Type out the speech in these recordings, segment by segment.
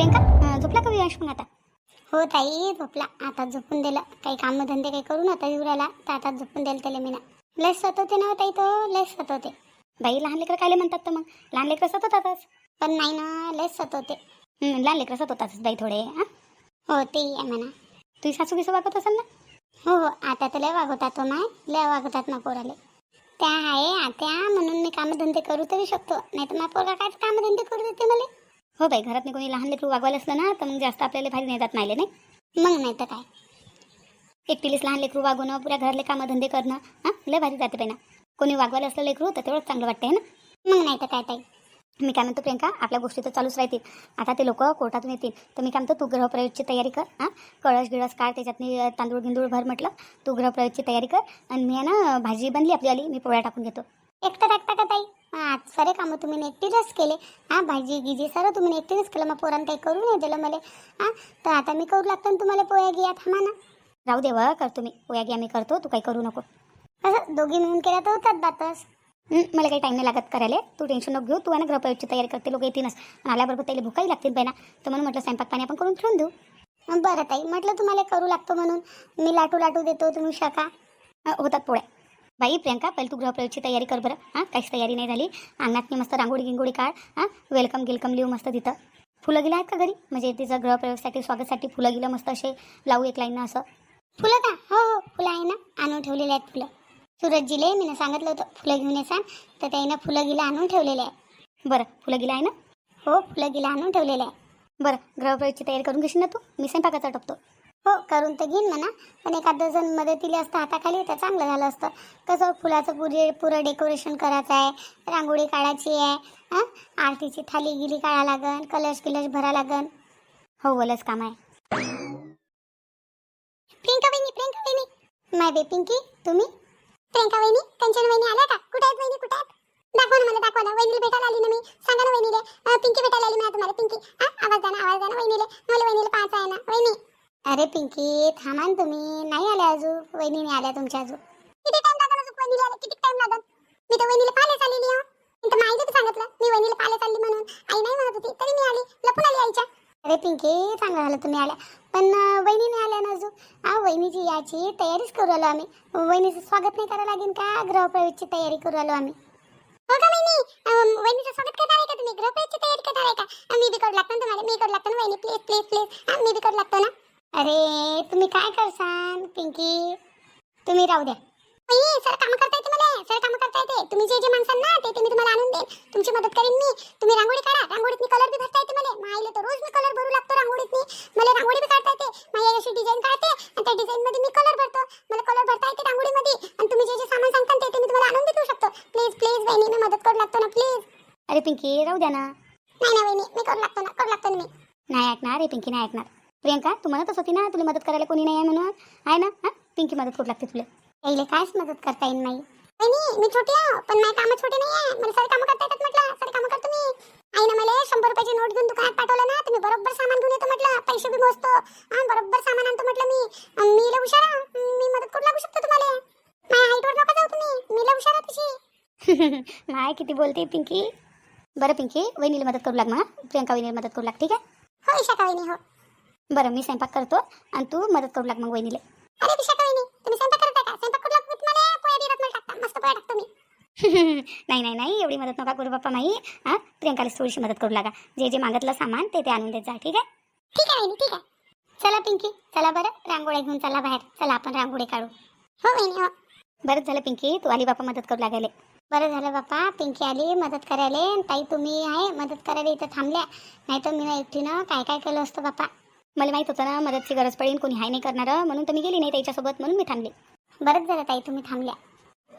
प्रियंका झोपला का विवाश मग आता? हो ताई झोपला. आता झोपून दिलं. काही कामधंदे काही करू नव्हता युवराला तर आता झोपून दिलं त्याला मी ना लय सतवते ना हो ताई तो लय सतवते. बाई लहान लेकरं कायले म्हणतात तर मग? लहान लेकरं सतवतातच. पण नाही ना लय सतवते. हं, लहान लेकरं सतवतातच बाई थोडे हां? हो ते आहे म्हणा. तुझी सासू किसं वागत असेल ना? हो हो. आता तर लय वागवतात माय. लय वागवतात ना पोराले. त्या आहे आत्या. म्हणून मी कामधंदे करू तरी शकतो. नाही तर माझा पोरगा काय कामधंदे करू देते मला? हो बाई घरात नाही कोणी लहान लेकरू वागवायला असलं ना तर मग जास्त आपल्याला फायदे नाही जात नाही नाही? मग नाही तर काय? एकटीलेच लहान लेकरू वागवणं पुऱ्या घरातले कामधंदे करणं हां? लय भारी जाते बाई ना. कोणी वागवायला असलं लेकरू तर तेवढंच चांगलं वाटतंय ना? मग नाही तर काय ताई? मी काय म्हणतो प्रियंका आपल्या गोष्टी तर चालूच राहतील. आता ते लोक कोर्टातून येतील. तर मी काय म्हणतो तू गृहप्रवेशची तयारी कर हां? कळस गिळस काढ त्याच्यातनी तांदूळ गिंदूळ भर म्हटलं तू गृहप्रवेशची तयारी कर. आणि मी आहे ना भाजी बनली आपली आली मी पोळ्या टाकून घेतो. एकटं टाकता का ताई? हा सारे कामं तुम्ही एकटीनंच केले. हा भाजी गिजी सर्व तुम्ही एकटीनंच केलं. मग पोरांना काही करू नाही दिलं मला. हा तर आता मी करू लागतो तुम्हाला पोया गिया थांबा ना. राहू दे व करतो मी. पोया घ्या मी करतो तू काही करू नको. असं दोघी मिळून केल्या तर होतात बातच हं, मला काही टाईम नाही लागत करायला. तू टेन्शन नको घेऊ. तू आहे ना गृहप्रवेशची तयारी करते लोक येतीलच. आल्याबरोबर त्याला भुकाही लागतील ना तर म्हणून म्हटलं स्वयंपाक पाणी आपण करून ठेवून देऊ. बरं ताई म्हटलं तुम्हाला करू लागतो म्हणून. मी लाटू लाटू देतो तुम्ही शका. होतात पोळ्या. बाई प्रियंका पहिले तू गृहप्रवेशची तयारी कर बरं. हां काहीच तयारी नाही झाली. अंगणात मस्त रांगोळी गिंगोळी काढ. हां वेलकम गिलकम लिहू मस्त तिथं. फुलं गेलं आहेत का घरी? म्हणजे तिचं गृहप्रवेशसाठी स्वागतसाठी फुलं गेलं मस्त असे लावू एक लाईन असं. फुलं का? हो हो फुलं आहे ना. आणून ठेवलेले आहेत फुलं. सूरजजीले मी सांगितलं होतं फुलं घेऊन येसान तर त्यानं फुलं गिला आणून ठेवलेले आहे बरं फुलं गेलं आहे ना? हो फुलं गिला आणून ठेवलेले आहे बरं गृहप्रवेशची तयारी करून घेशील ना तू? मी स्वयंपाकाचा टपतो. हो करून तर घेईन म्हणा. पण एखादं जण मदतीला असतं हाताखाली तर चांगलं झालं असतं. कसं फुलाचं पुरे पुरं डेकोरेशन करायचं आहे रांगोळी काढायची आहे हां? आरतीची थाली गिली काढा लागन कलश किलश भरा लागन. हो बोलच काम आहे. प्रियंका वहिनी प्रियंका वहिनी. माय बे पिंकी तुम्ही? प्रियंका वहिनी कंचन वहिनी आल्या का? कुठे आहेत वहिनी कुठे आहेत? दाखवा ना मला दाखवा ना. वहिनीला भेटायला आली ना मी. सांगा ना वहिनीले. पिंकी भेटायला आली मला तुम्हाला पिंकी. हां आवाज द्या ना आवाज द्या ना वहिनीले. मला वहिनीला पाहायचं आहे ना. वहिनी अरे पिंकी थांबा ना तुम्ही. नाही आल्या अजून. वहिनी नाही आल्या तुमच्या अजून. किती टाइम लागला अजून वहिनीला आले किती टाइम लागला? मी तर वहिनीला पाहायला आलेली आहे. मी तर माहिती सांगितलं. मी वहिनीला पाहायला चालली म्हणून. आई नाही म्हणत होती तरी मी आली. लपून आली आईच्या. अरे पिंकी चांगलं झालं तुम्ही आल्या. पण वहिनी नाही आल्या ना अजून? हा वहिनीची याची तयारीच करू आलो आम्ही. वहिनीचं स्वागत नाही करावं लागेल का? गृहप्रवेशची तयारी करू आलो आम्ही. हो का वहिनी? वहिनीचं स्वागत करणार आहे का तुम्ही? गृहप्रवेशची तयारी करणार आहे का? मी बी करू लागतो ना तुम्हाला. मी करू लागतो ना वहिनी? प्लीज प्लीज प्लीज मी बी करू लागतो ना? अरे तुम्ही काय करसान पिंकी? तुम्ही राहू द्या. सर कामं करता येते मला. सर कामं करता येते तुम्ही जे जे माणसाल ना ते ते मी तुम्हाला आणून देईन. तुमची मदत करीन मी. तुम्ही रांगोळी काढा. रांगोळीत कलर बी भरता येते मला. माईले तर रोज मी कलर भरू लागतो रांगोळीत मी मला रांगोळी बी काढता येते माझी अशी डिझाईन काढते आणि त्या डिझाईन मध्ये मी कलर भरतो. मला कलर भरता येते रांगोळीमध्ये आणि तुम्ही जे जे सामान सांगता ते ते मी तुम्हाला आणून देऊ शकतो. प्लीज प्लीज वहिनी मी मदत करू लागतो ना प्लीज अरे पिंकी राहू द्या ना. नाही ना वहिनी मी करू लागतो ना करू लागतो ना मी. नाही ऐकणार हे पिंकी नाही ऐकणार. प्रियंका तू म्हणतच होती ना तुला मदत करायला कोणी नाही आहे म्हणून. आहे ना? हां? पिंकी मदत करू लागते तुला. यायला कायच मदत करता येईल नाही. वहिनी मी छोटी आहे पण माझी कामं छोटी नाही आहे मला सारे कामं करता येतात म्हटलं. सारे कामं करतो मी. आईनं मला शंभर रुपयाची नोट घेऊन दुकानात पाठवलं ना मी बरोबर सामान घेऊन येतो म्हटलं. पैसे बी मोजतो. हा बरोबर सामान आणतो म्हटलं मी. मी लय हुशार आहे. मी मदत करू लागू शकतो तुम्हाला. माझ्या हाईटवर नका जाऊ तुम्ही. मी लय हुशार आहे तशी. नाही किती बोलते पिंकी. बरं पिंकी वहिनीला मदत करू लाग मग प्रियंका वहिनीला मदत करू लाग ठीक आहे? हो इशाका वहिनी हो. बरं मी स्वयंपाक करतो आणि तू मदत करू लाग मग वहिनीला. अरे विशाखा वहिनी? तुम्ही स्वयंपाक करता का? स्वयंपाक करू लागू तुम्हाला पोया बिरात मला टाकता. मस्त पोया टाकतो मी नाही नाही नाही एवढी मदत नका करू बाप्पा माई. हां? प्रियंकाला थोडीशी मदत करू लागा. जे जे मागितलं सामान ते ते आणून देत जा ठीक आहे? ठीक आहे वहिनी ठीक आहे. चला पिंकी. चला बरं रांगोळ्या घेऊन चला बाहेर. चला आपण रांगोळी काढू. हो वहिनी हो. बरंच झालं पिंकी तू आली बाप्पा मदत करू लागायले बरं झालं बाप्पा पिंकी आली मदत करायला. आणि ताई तुम्ही आहे मदत करायला इथं थांबल्या. नाही तर मी ना एकटीनं काय काय केलं असतं बाप्पा? मला माहीत होतं ना मदतची गरज पडेल कोणी हाय नाही करणार म्हणून तर मी गेली नाही त्याच्यासोबत म्हणून मी थांबले. बरंच झालं ताई तुम्ही थांबल्या.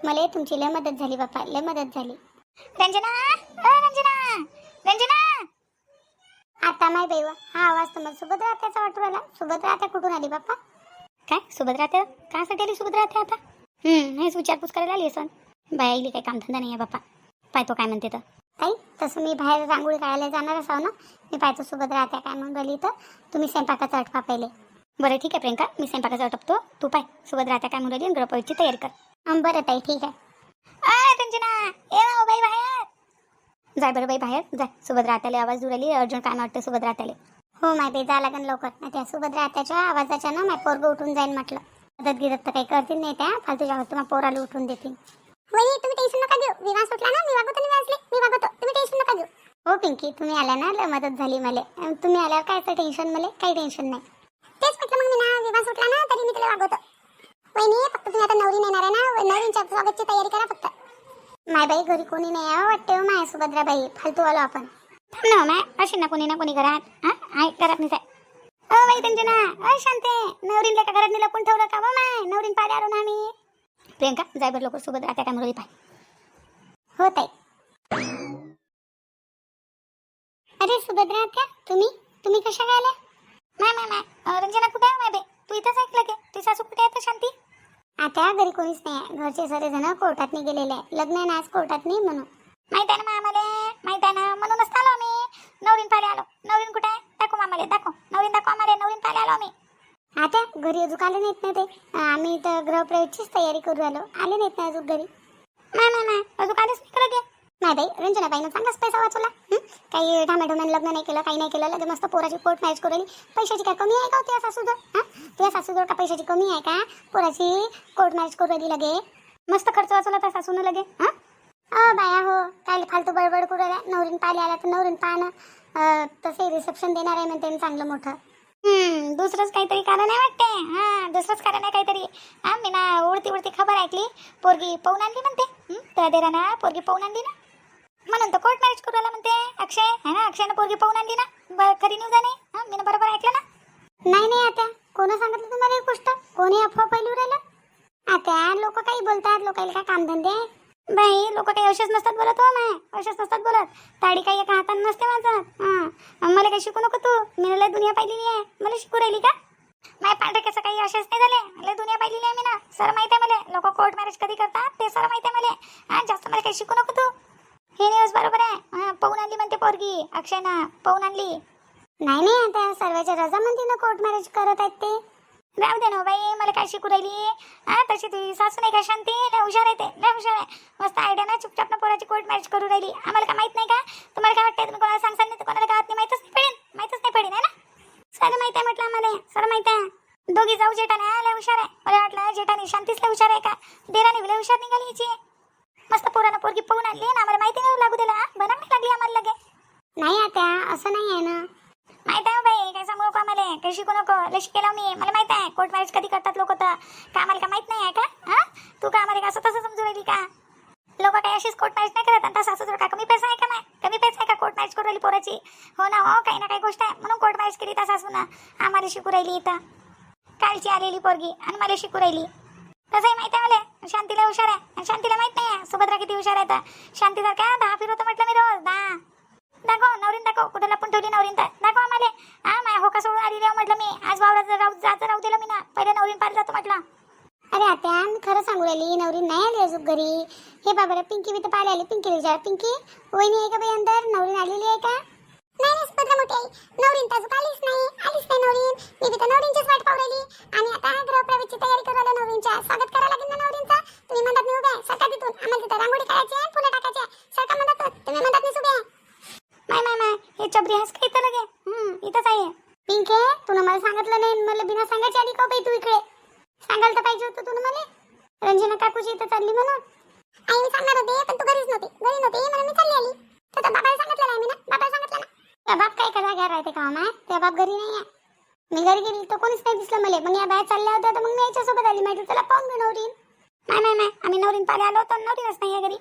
मला तुमची लय मदत झाली बाप्पा लय मदत झाली. रंजना! अ, रंजना! रंजना! आता माय बेव हा आवाज तुम्हाला सुभद्रा आत्याचा वाटू राहिला. सुभद्रा आत्या कुठून आली बाप्पा? काय सुभद्रा त्या कासाठी आली सुभद्रा त्या आता? हम्म हेच विचारपूस करायला आली असं बाया इली काही कामधंदा नाही आहे बाप्पा. पाहतो काय म्हणते तर. तसं मी बाहेर रांगोळी काढायला जाणार असाव ना? मी पाहतो सोबत राहते काय म्हणून राहिली तर? तुम्ही स्वयंपाकाचा अटपा पहिले. बरं ठीक आहे प्रियंका. मी स्वयंपाकाचा अटपतो. तू पाय. सोबत राहते काय म्हणून आणि गृहप्रवेशची तयारी कर. बरं ताई ठीक आहे. आ, रंजना ए बाई बाहेर! जाय बरं बाई बाहेर. जाय. सोबत राहत्याले आवाज दूर आली अर्जुन काय वाटतं सोबत राहत्याले हो माय बाई जा लागेल लवकर. नाही त्या सोबत राहत्याच्या आवाजाच्या ना माय पोरग उठून जाईन म्हटलं. मदत गिरत तर काही करतील नाही त्या. फालतूच्या आवाज तुम्हाला पोराला उठून देतील. वही तुम्ही टेन्शन नका घेऊ. विवाह सुटला ना. मी वागवतो मी वाजले. मी वागवतो टेन्शन नका घेऊ हो पिंकी तुम्ही आल्या ना लय मदत झाली मला. तुम्ही आल्यावर काय टेन्शन मला? काही टेन्शन नाही. तेच म्हटलं मग मी ना विवाह सुटला ना तरी मी तुला वागवतो. वहिनी फक्त तुम्ही आता नवरी नेणार आहे ना नवरींच्या स्वागतची तयारी करा फक्त. माय बाई घरी कोणी नाही आहे हो, वाटते हो माय सुभद्राबाई फालतू आलो आपण. थांब ना हो, माय. अशी ना कोणी ना कोणी घरात हा? आहे घरात नाही जाय अ हो, बाई त्यांचे ना अ शांते नवरीनला का घरात लपून ठेवलं का माय? नवरीन पाहिले आलो ना आम्ही. प्रियंका जायबर लोक सुभद्रा त्या राहत्या काय मुरळी पाय. हो ताई. अरे सुभद्रा त्या तुम्ही? तुम्ही कशा काय आल्या माय माय माय रंजना कुठे आहे माय बे तू इथंच ऐकलं की ती सासू कुठे आहे तर शांती? आता घरी कोणीच नाही. घरचे सगळे जण कोर्टात गेलेले आहे लग्न आहे ना आज कोर्टात नाही म्हणून. माहीत आहे ना मग आम्हाला माहीत आहे ना. म्हणूनच आलो आम्ही. नवरीन पाहिले आलो. नवरीन कुठे आहे? दाखव आम्हाला दाखव. नवरीन दाखव आम्हाला. नवरीन पाहिले आलो आम्ही. आता घरी अजून आले नाहीत ना ते? आम्ही तर गृहप्रवेशचीच तयारी करू आलो. आले नाहीत ना अजून घरी? नाही नाही नाही. अजून काहीच नाही करत. नाही बाई रंजनाबाईनं चांगलाच पैसा वाचवला? काही ढामेढोम्यानं लग्न नाही केलं काही नाही केलं लगे मस्त पोराची कोर्ट मॅरेज करू पैशाची काय कमी आहे का हो तुझ्या सासूजवळ? हां? तुझ्या सासूजवळ का पैशाची कमी आहे का? पोराची कोर्ट मॅरेज करू राहिली लगे. मस्त खर्च वाचवला त्या सासून लगे हां? अ बाया हो काय फालतू बडबड करू राहिल्या. नवरीन पाहिले आला तर नवरीन पाहणं तसे रिसेप्शन देणार आहे म्हणते चांगलं मोठं. हम्म दुसरंच काहीतरी कारण आहे वाटते. हा दुसरंच कारण आहे काहीतरी. हा मी ना उडती उडती खबर ऐकली. पोरगी पाहून आणली म्हणते त्या देराना पोरगी पाहून आणली ना? म्हणून तर कोर्ट मॅरेज करू राहिला म्हणते. अक्षय है ना? अक्षयनं पोरगी पाहून आणली ना? खरी न्यूज आहे नाही? हा? मी बरोबर ऐकलं ना? नाही नाही आता. कोण सांगितलं तुम्हाला ही गोष्ट? कोणी अफवा फैलू राहिलं? आता लोक काही बोलतात लोकांना काय कामधंदे? आहे बाई लोक काही असेच नसतात बोलत हो माय. असेच नसतात बोलत. ताडी काही एका हाताने नसते हा. मला काही शिकू नको तू. मी लय दुनिया पाहिलेली आहे. मला शिकू राहिली का? माय पांढरक्याचं काही असेच नाही झाले. लय दुनिया पाहिलेली आहे मी ना सर माहिती आहे मला. लोक कोर्ट मॅरेज कधी करतात? ते सर माहिती आहे मला. जास्त मला काही शिकू नको तू. हे न्यूज बरोबर आहे. हा पाहून आणली म्हणते पोरगी. अक्षय ना पाहून आणली. नाही नाही आता सर्वांच्या रजामंदीनं कोर्ट मॅरेज करत आहेत ते. राहू दे ना बाई मला काय शिकू राहिली? हा तशी तुझी सासू नाही का शांती? लय हुशार आहे ते लय हुशार आहे. मस्त आयडिया ना चुपचाप ना पोराची कोर्ट मॅरेज करू राहिली. आम्हाला काय माहीत नाही का? तुम्हाला काय वाटतंय? तुम्ही कोणाला सांगसाल नाही तर कोणाला नाही? माहितच नाही पडेल माहितच नाही पडेल है ना? सर माहीत आहे म्हटलं आम्हाला. सर माहीत आहे. दोघी जाऊ जेठाने हा, लय हुशार आहे. मला वाटलं जेठानी शांतीच लय हुशार आहे का? देराने लय हुशार निघाली हिची. पाहून आणली ना आम्हाला माहिती नाही लागू दिला बरं नाही लागली आम्हाला लगे. नाही आता असं नाही आहे ना. माहीत आहे हो बाई काय सांगू नको आम्हाला काही शिकू नको. लय शिकेला मी मला माहीत आहे कोर्ट मॅरेज कधी करतात लोक तर. का आम्हाला काय माहीत नाही आहे का? हा? तू का आम्हाला का असं तसं समजू राहिली का? लोक काही अशीच कोर्ट मॅरेज नाही करत आता सासू का कमी पैसा आहे का नाही कमी पैसा आहे का कोर्ट मॅरेज करू राहिली पोराची? हो ना हो काही ना काही गोष्ट आहे. म्हणून कोर्ट मॅरेज केली त्या सासून. आम्हाला शिकू राहिली इथं. कालची आलेली पोरगी आणि मला शिकू राहिली. तसंही माहिती आहे मला. शांतीला हुशार आहे. शांतीला माहीत नाही सुभद्रा किती हुशार आहे तर. शांतीसारख्या दहा फिरवतो म्हटलं मी रोज. दहा. दाखव नवरीन दाखव. कुठे लपून ठेवली नवरीन तर. दाखव आम्हाला. हा माय होका सोडून आली राव म्हटलं मी. आज वावरात राहू जायचं राहू दिलं मी ना. पहिले नवरीन पाहिलं जातो म्हटलं. अरे आता मी खरं सांगू राहिली. नवरी नाही आली अजून घरी. हे बाबा रे, पिंकी मी तर पाहायला आली. पिंकी विचार. पिंकी वहिनी आहे का बाई अंदर? नवरीन आलेली आहे का? नाही नाही मोठी आई. नवरीन तर अजून आलीच नाही. आलीच नाही नवरीन. मी बी तर नवरींचीच वाट पाहू राहिली. आणि आता गृहप्रवेशची तयारी करू राहिलो नवरींच्या. स्वागत करायला लागेल ना नवरींचा? तुम्ही म्हणतात मी उभ्या सरका तिथून. आम्हाला तिथं रांगोळी काढायची आहे फुलं टाकायची आहे. सरका म्हणतात तुम्ही म्हणतात मी उभ्या माय माय माय. हे चबरी हस का इथं लगे? हम्म इथंच आहे. पिंके तुला मला सांगितलं नाही. मला बिना सांगायची आली का बाई तू इकडे? सांगायला तर पाहिजे होतं तुला मला. रंजना काकूची इथं चालली म्हणून. आई मी सांगणार होते पण तू घरीच नव्हती. घरी राहते का माय त्या बाप घरी नाही आहे मी घरी गेली तर कोणीच नाही दिसलं मला. मग या बाहेर चालल्या होत्या तर मग मी याच्यासोबत आली. माहिती चला पाहून घेऊ नवरीन. नाही नाही नाही. आम्ही नवरीन पाहिले आलो तर नवरीनच नाही आहे घरी.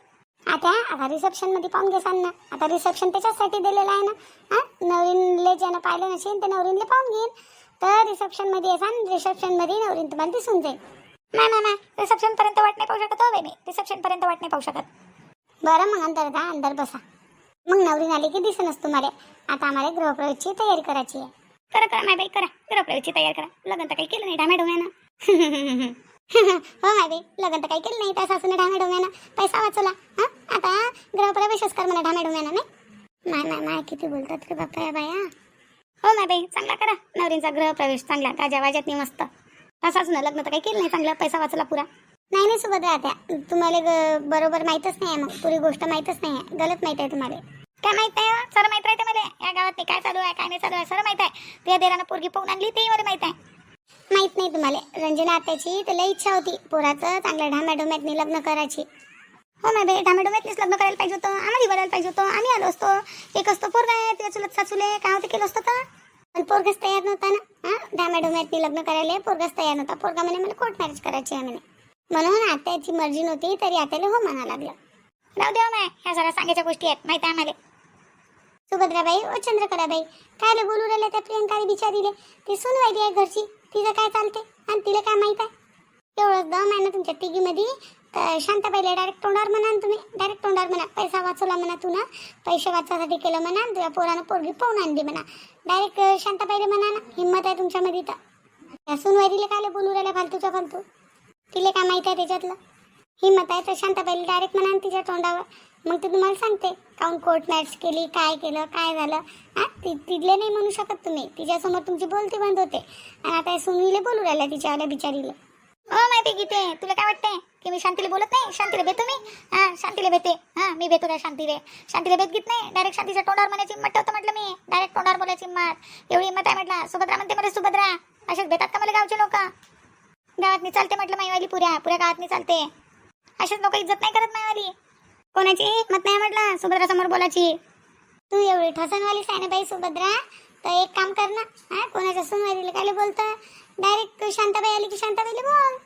आता आता रिसेप्शनमध्ये पाहून घेसान ना आता रिसेप्शन त्याच्यासाठी दिलेलं आहे ना? हा? नवरीनले ज्यानं पाहिलं नसेल ते नवरीनले पाहून घेईन. तर रिसेप्शनमध्ये येसान रिसेप्शनमध्ये नवरीन तुम्हाला दिसून जाईल. नाही नाही नाही. रिसेप्शन पर्यंत वाट नाही पाहू शकत हो बाई मी रिसेप्शन पर्यंत वाट नाही पाहू शकत. बरं मग अंदर जा अंदर बसा. मग नवरीन आली की दिसेनच तुम्हाला. आता आम्हाला गृहप्रवेशची तयारी करायची आहे. करा करा नाही बाई करा. गृहप्रवेशची तयारी करा. लग्न तर काही केलं नाही डाम्या हो माय बाई लग्न तर काही केलं नाही. त्या सासूने ढामे डोम्यानं पैसा वाचवला. हा? आता गृहप्रवेशच कर म्हणा ढामे डोम्यानं नाही? माय माय माय किती बोलतात रे बापा या बाया. हो नाही बाई चांगला करा. नवरींचा गृहप्रवेश चांगला गाजा वाजात मस्त. तसाच ना लग्न तर काही केलं नाही चांगला. पैसा वाचला पुरा. नाही नाही सुभद्रा आता तुम्हाला ग- बरोबर माहीतच नाही आहे मग. पुरी गोष्ट माहीतच नाही आहे गलत माहीत आहे तुम्हाला. काय माहीत आहे हो? सर माहीत राहते मला. या गावात ते काय चालू आहे काय नाही चालू आहे सर माहीत आहे. तुझ्या देरानं पोरगी पाहून आणली तेही मला माहीत आहे. माहीत नाही तुम्हाला. रंजना आत्याची त्याला इच्छा होती. पोराचं चांगल्या ढाम्याडोम्यातनी लग्न करायची. हो नाही बाई टामॅटोमॅटलीच लग्न करायला पाहिजे होतं. आम्हाला बघायला पाहिजे होतं. आम्ही आलो असतो. एक असतो पोरगा आहे तुझ्या चुलत सासूले. काय होते केलं असतं तर? पण पोरगच तयार नव्हता ना. हा? ढाम्याडोम्यातनी लग्न करायला. पोरगाच तयार नव्हता. पोरगा म्हणे मला कोर्ट मॅरेज करायची आहे म्हणे. म्हणून आत्याची मर्जी नव्हती तरी आत्याला हो म्हणा लागलं. राहू देव हो माय ह्या सगळ्या सांगायच्या गोष्टी आहेत माहिती आहे आम्हाला. सुभद्राबाई ओ चंद्रकलाबाई काय बोलू राहिले त्या प्रियंकाने बिचारीले? ती सुनवायली आहे घरची तिचं काय चालते आणि तिला काय माहीत आहे? एवढं दम आहे ना तुमच्या तिघीमध्ये. तर शांताबाईला डायरेक्ट तोंडावर म्हणा ना तुम्ही डायरेक्ट तोंडावर म्हणा. पैसा वाचवला म्हणा तू ना पैसे वाचवासाठी केलं म्हणा तुझ्या पोरानं पोरगी पाहून आणली म्हणा. डायरेक्ट शांताबाईला म्हणा ना हिंमत आहे तुमच्यामध्ये तर. त्या सुनवाईला काय बोलू राहिल्या फालतूच्या फालतू? तिला काय माहीत आहे त्याच्यातलं हिंमत आहे तर शांताबाईला डायरेक्ट म्हणा तिच्या तोंडावर. मग ते तुम्हाला सांगते काऊन कोर्ट मॅच केली काय केलं काय झालं? हा ती तिथले नाही म्हणू शकत तुम्ही. तिच्यासमोर तुमची बोलती बंद होते. आणि आता सुनीले बोलू राहिल्या तिच्यावाल्या बिचारीला. हो माहिती गीते तुला काय वाटतंय? की मी शांतीला बोलत नाही? शांतीला भेटतो मी? हा शांतीला भेटे. हा मी भेटतो काय शांतीले. शांतीला भेट घेत नाही. डायरेक्ट शांतीच्या तोंडावर म्हणायची हिंमत ठेवतो म्हटलं मी. डायरेक्ट तोंडावर बोलायची हिंमत एवढी हिंमत आहे म्हटलं. सुभद्रा म्हणते मला सुभद्रा. असेच भेटतात का मला गावचे लोक? गावातनी चालते म्हटलं माईवाली पुऱ्या पुऱ्या गावातनी चालते. असेच लोक इज्जत नाही करत माईवाली. कोणाची? हिंमत नाही म्हटलं? सुभद्रा समोर बोलायची. तू एवढी ठसनवाली सायनाबाई सुभद्रा तर एक काम कर ना. हा कोणाच्या सुनवारीला काय बोलतं? डायरेक्ट शांताबाई आली की शांताबाईला बोल.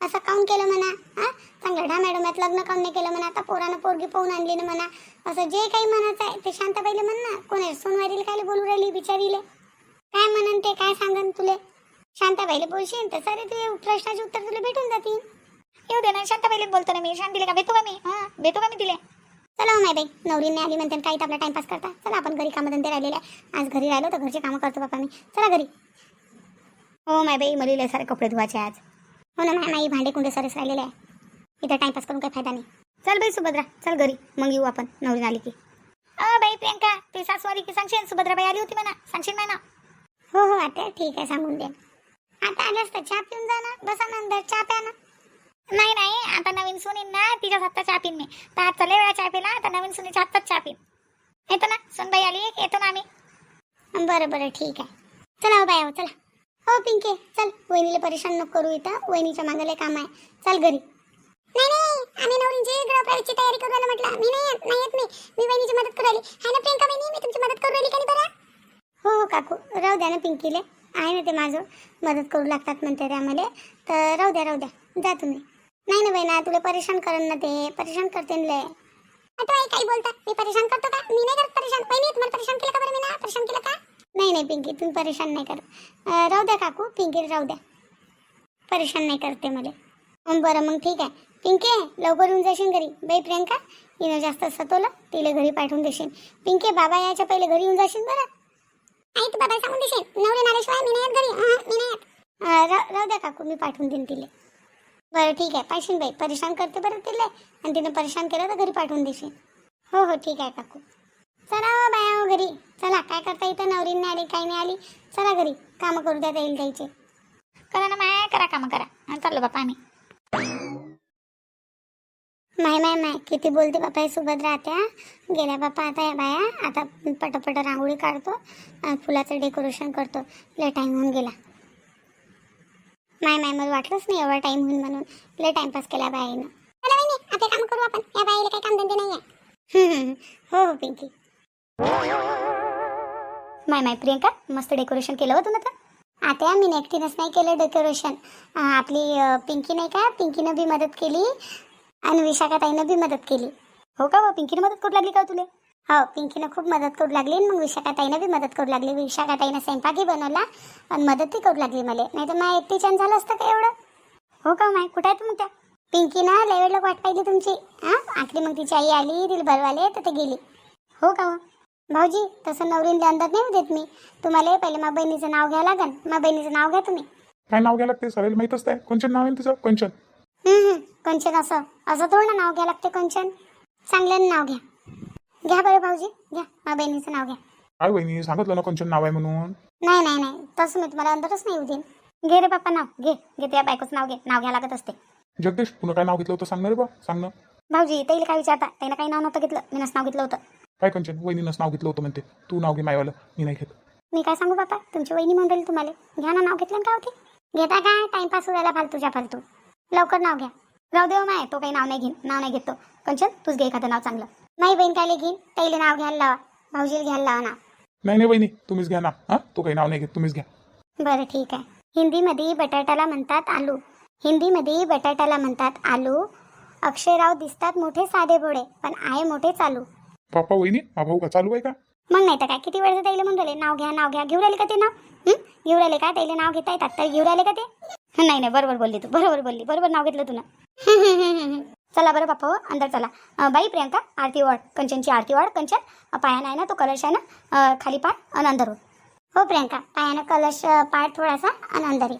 असं काऊन केलं म्हणा? हा चांगलं ढा मॅडमात लग्न काऊन नाही केलं म्हणा? आता पोरानं पोरगी पाहून आणली ना म्हणा? असं जे काही म्हणायचं आहे ते शांताबाईला म्हण ना. कोणाच्या सोनवारीला काय बोलू राहिली बिचारीले? काय म्हणन ते? काय सांगन तुले? शांताबाईला बोलशील तर सारे तुझे प्रश्नाचे उत्तर तुला भेटून जातील. येऊ दे ना शांताबाईला बोलतो ना मी. शांतीला का? भेटू का मी? हा भेटू का मी तिले? चला हो माय बाई नवरीने आली म्हणते काही तर आपला टाइमपास करता. चला आपण घरी कामधंदे राहिलेले आज घरी राहिलो तर घरचे कामं करतो बापा मी. चला घरी. हो माय बाई मला सारे कपडे धुवायचे आज. हो ना माय माई भांडे कुंडे सरस राहिलेले आहे. इथं टाइमपास करून काही फायदा नाही. चल बाई सुभद्रा. चल घरी. मग येऊ आपण. नवरीन आली की. अ बाई प्रियंका ते सासू आली की सांगशील? सुभद्राबाई आली होती म्हणा. सांगशील म्हणा? हो हो आता ठीक आहे सांगून दे. आता आलं तर चहा पिऊन जा ना. बसा नंतर चहा प्या ना. नाही नाही आता नवीन सुनीन ना तिच्याच हातचा चहा पिन मी. तर हातचा लय वेळा चहा पिला आता नवीन सुनीच्या हातचाच चहा पिन. येतो ना सुनबाई आली की येतो ना आम्ही. बरं बरं ठीक आहे. चला हो बाय हो चला. हो पिंके चल. वहिनीला परेशान नको करू इथं. वहिनीच्या मागायला काम आहे. चल घरी. नाही नाही आम्ही नवरींची गृहप्रवेशची तयारी करू राहिलो म्हटलं. मी नाही येत नाही येत मी. मी वहिनीची मदत करू राहिली. हाय ना प्रियंका वहिनी मी तुमची मदत करू राहिली का नाही बरं? हो हो काकू. राहू द्या ना पिंकीले. आहे ना ते माझं. मदत करू लागतात म्हणते ते आम्हाला तर राहू द्या राहू द्या. जा तुम्ही. नाही ना बहिणा तुला परेशान करन ना ते. परेशान करते ना लय. आता आई काही बोलतात मी परेशान करतो का? मी नाही करत परेशान. पहिली तुम्हाला परेशान केलं का बरं मी ना? परेशान केलं का? नाही नाही पिंकी तुम्ही परेशान नाही करत. राहू द्या काकू. पिंकी राहू द्या. परेशान नाही करते मला. बरं मग ठीक आहे. पिंकी लवकर येऊन जाशील घरी. बाई प्रियंका हिनं जास्त सतवलं. तिला घरी पाठवून देशील. पिंके बाबा यायच्या पहिले घरी येऊन जाशील बरं. आई तू बाबा सांगून देशील? नवरे नाल्याशिवाय मी नाही येत घरी. मी नाही येत. राहू द्या काकू मी पाठवून देईन तिला. बरं ठीक आहे. पाशील बाई. परेशान करते बरं तिला. आणि तिने परेशान केलं तर घरी पाठवून देशील. हो हो ठीक आहे काकू. चला हो बाया हो घरी. चला काय करता इथं? नवरीन नाही आली काही नाही आली. चला घरी. कामं करू द्या येईल द्यायचे. करा ना माया करा कामं करा. हा, चाललो बापा आम्ही. नाही नाही नाही. किती बोलते बापा हे सुभद्रा आत्या गेल्या बापा आता या बाया आता पटापट रांगोळी काढतो फुलाचं डेकोरेशन करतो. लय टाईम होऊन गेला. नाही नाही मला वाटलंच नाही एवढा टाईम होऊन म्हणून. लय टाईमपास केला बाईनं. चला वहिनी आता काम करू आपण. या बाईला काही काम धंदे नाही हो हो पिंकी. माय माय प्रियंका मस्त डेकोरेशन केलं होतं ना तर. आता मी एकटीनंच नाही केलं डेकोरेशन आपली पिंकी नाही का? पिंकीनं बी मदत केली. आणि विशाखाताईनं बी मदत केली. हो का हो पिंकीने मदत करू लागली का हो तुले? हो पिंकीनं खूप मदत करू लागली आणि मग विशाखाताईनं बी मदत करू लागली. विशाखाताईनं स्वयंपाकही बनवला आणि मदतही करू लागली मला. नाही तर माझ्या एकटीच्यानं झालं असतं का एवढं? हो का हो माय? कुठे आहे तू मग त्या पिंकीनं लय वेळ वाट पाहिली तुमची. हां? आखरी मग तिची आई आली तिला भरवाले तर ते गेली. हो का हो भाऊजी तसं नवरीला अंदाज नाही देत मी. तुम्हाला पहिले मा बहिणीचं नाव घ्यावं लागन. मा बहिणीचं नाव घ्या तुम्ही. काय नाव घ्यायला लागते सरायला माहीतच आहे कोणचं नाव आहे तिचं? हम्म, हम्म. कंचन असं. असं थोडं ना नाव घ्या लागते कंचन. चांगल्यानं नाव घ्या. घ्या बरं भाऊजी. घ्या. मा बहिणीचं नाव घ्या. काय वहिनी सांगितलं ना कंचन नाव आहे म्हणून. नाही नाही नाही. तसं मी तुम्हाला अंदरच नाही येऊ देईन. घे रे बाप्पा नाव. घे. घे त्या बायकोचं नाव घे. नाव घ्या लागत असते. जगदीश पुन्हा काय नाव घेतलं होतं? सांग ना रे बा. सांग ना. भाऊजी ताईला काय विचारता? ताईनं काही नाव नव्हतं घेतलं. मीनच नाव घेतलं होतं. काय कंचन? वहिनीनंच नाव घेतलं होतं म्हणते. तू नाव घे मायवालं. मी नाही घेत. मी काय सांगू बापा तुमची वहिनी म्हणून राहिली तुम्हाला. घ्या ना नाव घेतलं ना काय होते? घेता काय? टाइमपास व्हायला फालतूच्या फालतू. लवकर नाव घ्या. राहू देव माय तो काही नाव नाही घेईन नाव नाही घेतो कंचन तूच घे एखादं नाव चांगलं. नाही बहीण कायले घेईन? त्याला नाव घ्यायला लावा. भाऊजीला घ्यायला लावा नाव नाही नाही वहिनी तुम्हीच घ्या ना. हां? तो काही नाव नाही घेत तुम्हीच घ्या. बरं ठीक आहे. हिंदीमध्ये बटाट्याला म्हणतात आलू. हिंदीमध्ये बटाट्याला म्हणतात आलू. अक्षयराव दिसतात मोठे साधे भोळे पण आहे मोठे चालू. पापा वहिनी हा भाऊ का चालू आहे का? मग नाही तर काय? किती वेळ त्याला म्हणून राहिले? नाव घ्या नाव घ्या. घेऊ राहिले का ते नाव? हं? घेऊ राहिले का? त्याला नाव घेता येतात. तर घेऊ राहिले का ते? नाही नाही बरोबर बोलली तू बरोबर बोलली बरोबर नाव घेतलं तुला. चला बरं बाप्पा हो अंदर चला. बाई प्रियंका आरती वाढ कंचनची आरती वाढ कंचन पायानं आहे ना तो कलश आहे ना खाली पाड आणि अंदर हो. हो प्रियंका पायानं कलश अं, पाड थोडासा आणि अंदर ये.